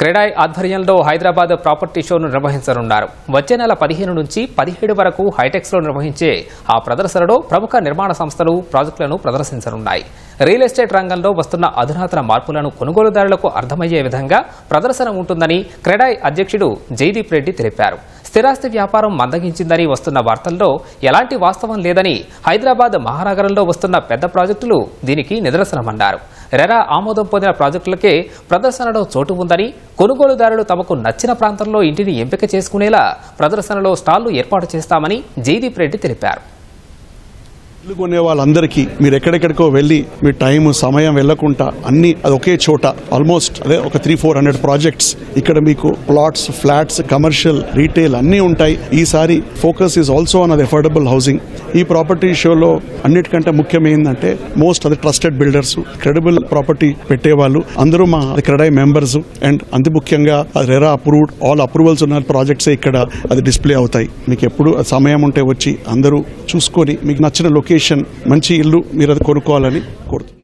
క్రెడాయ్ ఆధ్వర్యంలో హైదరాబాద్ ప్రాపర్టీ షోను నిర్వహించనున్నారు. వచ్చే నెల పదిహేను నుంచి పదిహేడు వరకు హైటెక్స్లో నిర్వహించే ఆ ప్రదర్శనలో ప్రముఖ నిర్మాణ సంస్థలు ప్రాజెక్టులను ప్రదర్శించనున్నాయి. రియల్ ఎస్టేట్ రంగంలో వస్తున్న అధునాతన మార్పులను కొనుగోలుదారులకు అర్థమయ్యే విధంగా ప్రదర్శన ఉంటుందని క్రెడాయ్ అధ్యక్షుడు జైదీప్ రెడ్డి తెలిపారు. స్థిరాస్తి వ్యాపారం మందగించిందని వస్తున్న వార్తల్లో ఎలాంటి వాస్తవం లేదని హైదరాబాద్ మహానగరంలో వస్తున్న పెద్ద ప్రాజెక్టులు దీనికి నిదర్శనమన్నారు. రెరా ఆమోదం పొందిన ప్రాజెక్టులకే ప్రదర్శనలో చోటు ఉందని కొనుగోలుదారులు తమకు నచ్చిన ప్రాంతంలో ఇంటిని ఎంపిక చేసుకునేలా ప్రదర్శనలో స్టాళ్ళు ఏర్పాటు చేస్తామని జయదీప్ రెడ్డి తెలిపారు. ఇల్లు కొనే వాళ్ళందరికీ మీరు ఎక్కడెక్కడికో వెళ్ళి మీ టైం సమయం వెళ్ళకుండా అన్ని అది ఒకే చోట ఆల్మోస్ట్ అదే ఒక త్రీ ఫోర్ హండ్రెడ్ ప్రాజెక్ట్స్ ఇక్కడ మీకు ప్లాట్స్ ఫ్లాట్స్ కమర్షియల్ రీటైల్ అన్నీ ఉంటాయి. ఈసారి ఫోకస్ ఈజ్ ఆల్సో ఆన్ అది అఫోర్డబుల్ హౌసింగ్ ఈ ప్రాపర్టీ షోలో అన్నిటికంటే ముఖ్యం ఏంటంటే మోస్ట్ అది ట్రస్టెడ్ బిల్డర్స్ క్రెడిబుల్ ప్రాపర్టీ పెట్టేవాళ్ళు. అందరూ మా క్రెడై మెంబర్స్ అండ్ అంత ముఖ్యంగా అది రెరా అప్రూవ్డ్ ఆల్ అప్రూవల్స్ ఉన్న ప్రాజెక్ట్స్ ఇక్కడ అది డిస్ప్లే అవుతాయి. మీకు ఎప్పుడు సమయం ఉంటే వచ్చి అందరూ చూసుకొని మీకు నచ్చిన లొకేషన్ లొకేషన్ మంచి ఇల్లు మీరు అది కొనుక్కోవాలని కోరుతున్నాను